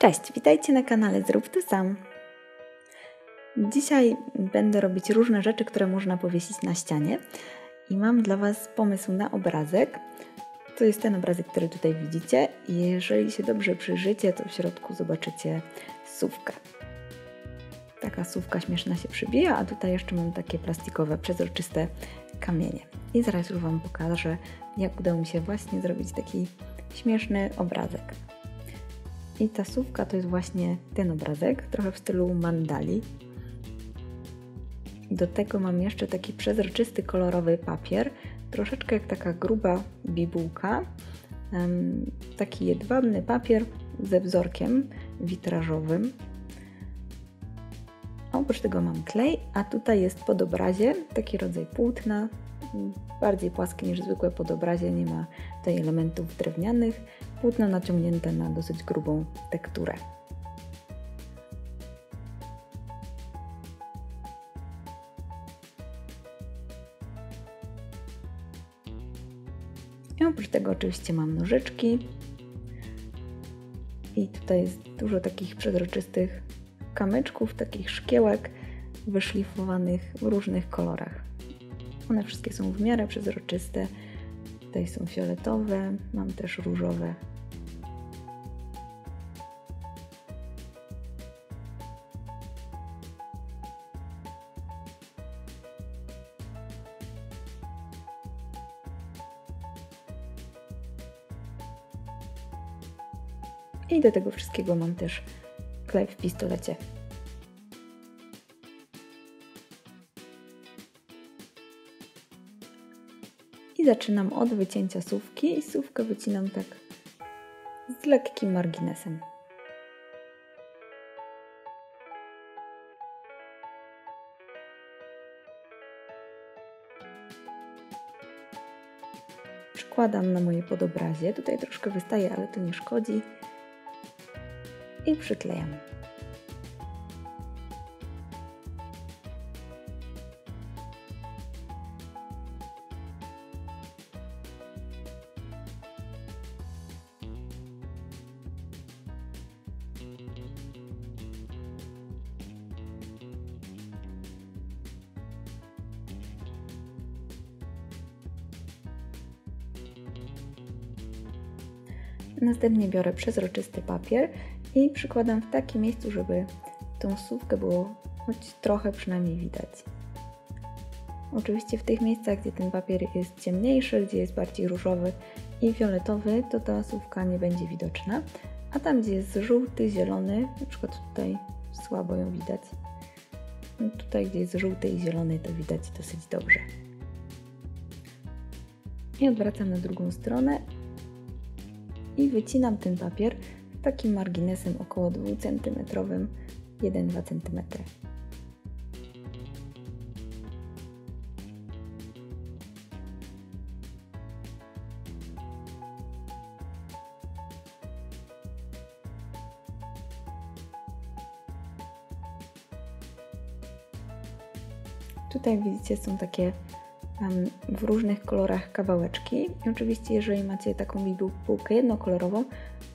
Cześć, witajcie na kanale Zrób to sam. Dzisiaj będę robić różne rzeczy, które można powiesić na ścianie i mam dla Was pomysł na obrazek. To jest ten obrazek, który tutaj widzicie. Jeżeli się dobrze przyjrzycie, to w środku zobaczycie sówkę. Taka sówka śmieszna się przybija, a tutaj jeszcze mam takie plastikowe, przezroczyste kamienie. I zaraz już Wam pokażę, jak udało mi się właśnie zrobić taki śmieszny obrazek. I ta słówka to jest właśnie ten obrazek, trochę w stylu mandali. Do tego mam jeszcze taki przezroczysty, kolorowy papier, troszeczkę jak taka gruba bibułka. Taki jedwabny papier ze wzorkiem witrażowym. Oprócz tego mam klej, a tutaj jest podobrazie, taki rodzaj płótna, bardziej płaskie niż zwykłe podobrazie, nie ma tutaj elementów drewnianych, płótno naciągnięte na dosyć grubą tekturę. I oprócz tego oczywiście mam nożyczki i tutaj jest dużo takich przezroczystych kamyczków, takich szkiełek wyszlifowanych w różnych kolorach. One wszystkie są w miarę przezroczyste. Tutaj są fioletowe, mam też różowe. I do tego wszystkiego mam też klej w pistolecie. I zaczynam od wycięcia słówki i słówkę wycinam tak z lekkim marginesem. Przykładam na moje podobrazie. Tutaj troszkę wystaje, ale to nie szkodzi. I przyklejam. Następnie biorę przezroczysty papier i przykładam w takim miejscu, żeby tą słówkę było choć trochę przynajmniej widać. Oczywiście w tych miejscach, gdzie ten papier jest ciemniejszy, gdzie jest bardziej różowy i fioletowy, to ta słówka nie będzie widoczna, a tam, gdzie jest żółty, zielony, na przykład tutaj słabo ją widać, no tutaj, gdzie jest żółty i zielony, to widać dosyć dobrze. I odwracam na drugą stronę i wycinam ten papier takim marginesem około 2 cm, 1-2 cm. Tutaj widzicie są takie w różnych kolorach kawałeczki. I oczywiście, jeżeli macie taką bibułkę jednokolorową,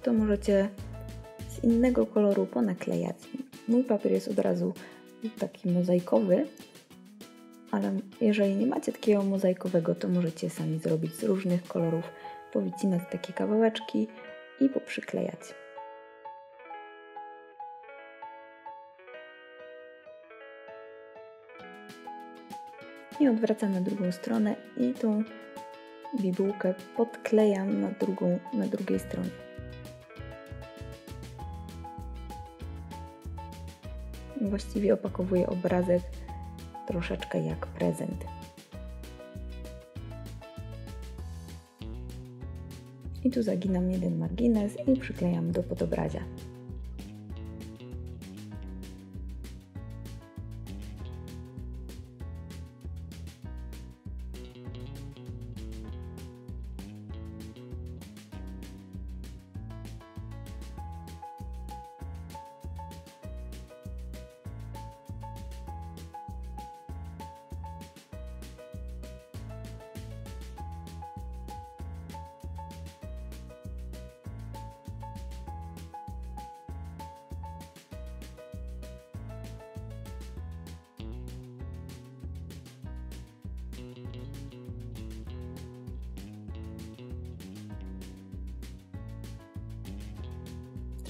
to możecie z innego koloru ponaklejać. Mój papier jest od razu taki mozaikowy, ale jeżeli nie macie takiego mozaikowego, to możecie sami zrobić z różnych kolorów, powycinać takie kawałeczki i poprzyklejać. i odwracam na drugą stronę i tą bibułkę podklejam na, drugą, na drugiej stronie. Właściwie opakowuję obrazek troszeczkę jak prezent. I tu zaginam jeden margines i przyklejam do podobrazia.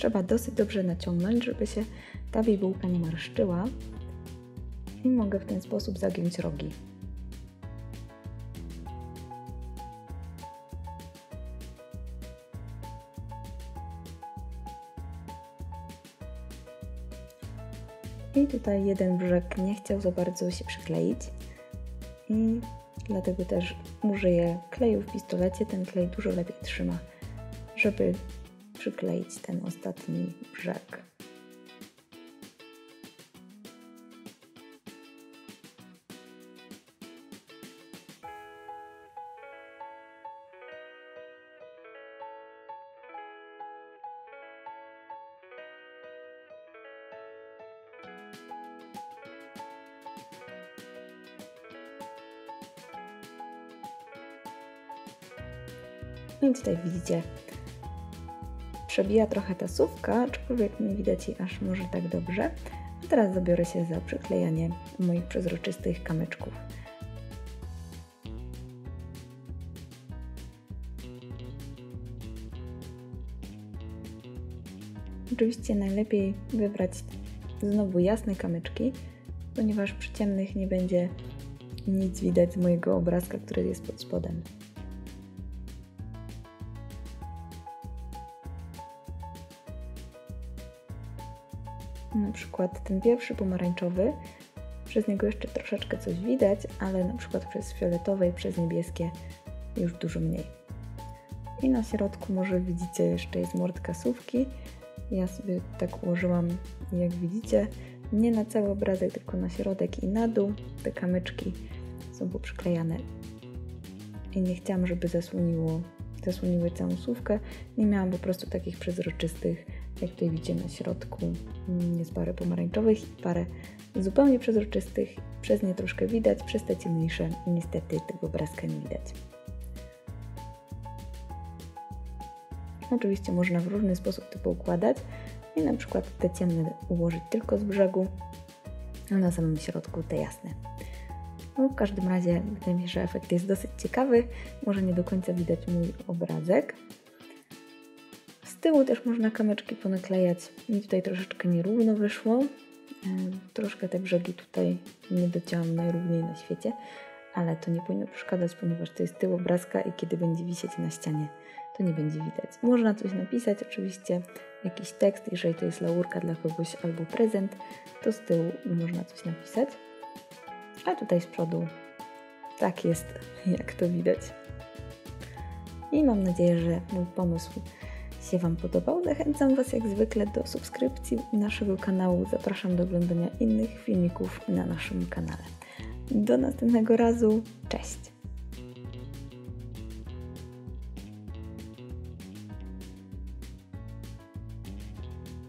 Trzeba dosyć dobrze naciągnąć, żeby się ta bibułka nie marszczyła i mogę w ten sposób zagiąć rogi. I tutaj jeden brzeg nie chciał za bardzo się przykleić i dlatego też użyję kleju w pistolecie. Ten klej dużo lepiej trzyma, żeby przykleić ten ostatni brzeg. No i tutaj widzicie, przebija trochę ta sówka, aczkolwiek nie widać jej aż może tak dobrze. A teraz zabiorę się za przyklejanie moich przezroczystych kamyczków. Oczywiście najlepiej wybrać znowu jasne kamyczki, ponieważ przy ciemnych nie będzie nic widać z mojego obrazka, który jest pod spodem. Na przykład ten pierwszy pomarańczowy, przez niego jeszcze troszeczkę coś widać, ale na przykład przez fioletowe i przez niebieskie już dużo mniej. I na środku może widzicie jeszcze jest mordka sówki. Ja sobie tak ułożyłam, jak widzicie, nie na cały obrazek, tylko na środek i na dół. Te kamyczki są poprzyklejane i nie chciałam, żeby zasłoniło, zasłoniły całą słówkę. Nie miałam po prostu takich przezroczystych jak tutaj widzicie na środku jest parę pomarańczowych i parę zupełnie przezroczystych. Przez nie troszkę widać, przez te ciemniejsze niestety tego obrazka nie widać. Oczywiście można w różny sposób to poukładać i na przykład te ciemne ułożyć tylko z brzegu, a na samym środku te jasne. No, w każdym razie wydaje mi się, że efekt jest dosyć ciekawy. Może nie do końca widać mój obrazek, tyłu też można kamyczki ponaklejać. Mi tutaj troszeczkę nierówno wyszło. Troszkę te brzegi tutaj nie dociąłam najrówniej na świecie, ale to nie powinno przeszkadzać, ponieważ to jest tył obrazka i kiedy będzie wisieć na ścianie, to nie będzie widać. Można coś napisać, oczywiście jakiś tekst, jeżeli to jest laurka dla kogoś albo prezent, to z tyłu można coś napisać. A tutaj z przodu tak jest, jak to widać. I mam nadzieję, że mój pomysł się Wam podobał, zachęcam Was jak zwykle do subskrypcji naszego kanału. Zapraszam do oglądania innych filmików na naszym kanale. Do następnego razu. Cześć!